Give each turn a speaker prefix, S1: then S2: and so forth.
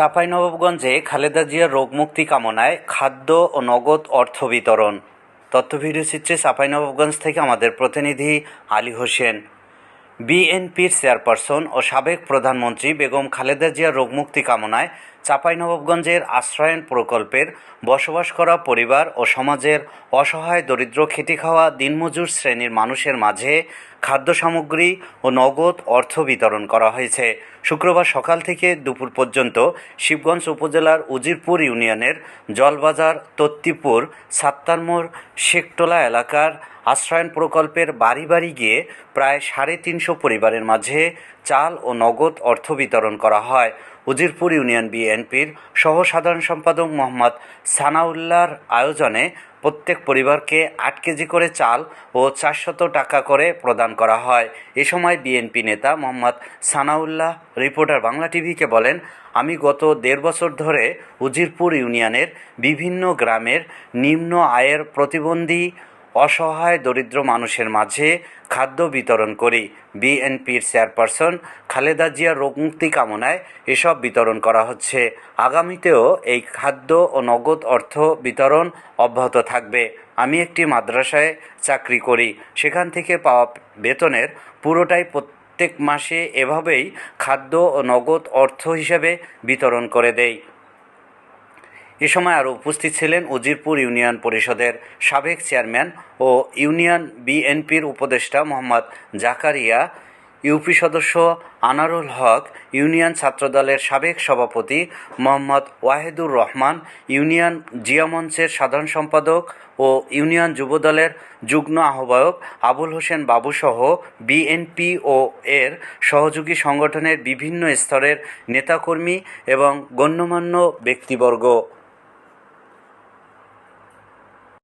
S1: চাঁপাইনবাবগঞ্জে খালেদা জিয়ার রোগমুক্তি কামনায় খাদ্য ও নগদ অর্থ বিতরণ। তথ্য ভিডিও চিত্রে চাঁপাইনবাবগঞ্জ থেকে আমাদের প্রতিনিধি আলী হোসেন। বিএনপির চেয়ারপারসন ও সাবেক প্রধানমন্ত্রী বেগম খালেদা জিয়ার রোগমুক্তি কামনায় চাঁপাইনবাবগঞ্জের আশ্রয়ন প্রকল্পের বসবাস করা পরিবার ও সমাজের অসহায় দরিদ্র খেটে খাওয়া দিনমজুর শ্রেণির মানুষের মাঝে খাদ্য সামগ্রী ও নগদ অর্থ বিতরণ করা হয়েছে। শুক্রবার সকাল থেকে দুপুর পর্যন্ত শিবগঞ্জ উপজেলার উজিরপুর ইউনিয়নের জলবাজার, তত্তিপুর সাত্তারমোড় শেখটোলা এলাকার আশ্রয়ন প্রকল্পের বাড়ি বাড়ি গিয়ে প্রায় সাড়ে তিনশো পরিবারের মাঝে চাল ও নগদ অর্থ বিতরণ করা হয়। উজিরপুর ইউনিয়ন বিএনপির সহ সাধারণ সম্পাদক মোহাম্মদ সানাউল্লাহর আয়োজনে প্রত্যেক পরিবারকে আট কেজি করে চাল ও চারশত টাকা করে প্রদান করা হয়। এ সময় বিএনপি নেতা মোহাম্মদ সানাউল্লাহ, রিপোর্টার বাংলা টিভিকে বলেন, আমি গত দেড় বছর ধরে উজিরপুর ইউনিয়নের বিভিন্ন গ্রামের নিম্ন আয়ের প্রতিবন্ধী অসহায় দরিদ্র মানুষের মাঝে খাদ্য বিতরণ করি। বিএনপির চেয়ারপারসন খালেদা জিয়ার রোগমুক্তি কামনায় এসব বিতরণ করা হচ্ছে। আগামীতেও এই খাদ্য ও নগদ অর্থ বিতরণ অব্যাহত থাকবে। আমি একটি মাদ্রাসায় চাকরি করি। সেখান থেকে পাওয়া বেতনের পুরোটাই প্রত্যেক মাসে এভাবেই খাদ্য ও নগদ অর্থ হিসেবে বিতরণ করে দেই। এ সময় আরও উপস্থিত ছিলেন উজিরপুর ইউনিয়ন পরিষদের সাবেক চেয়ারম্যান ও ইউনিয়ন বিএনপির উপদেষ্টা মোহাম্মদ জাকারিয়া, ইউপি সদস্য আনারুল হক, ইউনিয়ন ছাত্রদলের সাবেক সভাপতি মোহাম্মদ ওয়াহেদুর রহমান, ইউনিয়ন জিয়া মঞ্চের সাধারণ সম্পাদক ও ইউনিয়ন যুবদলের যুগ্ম আহ্বায়ক আবুল হোসেন বাবুসহ বিএনপি ও এর সহযোগী সংগঠনের বিভিন্ন স্তরের নেতাকর্মী এবং গণ্যমান্য ব্যক্তিবর্গ।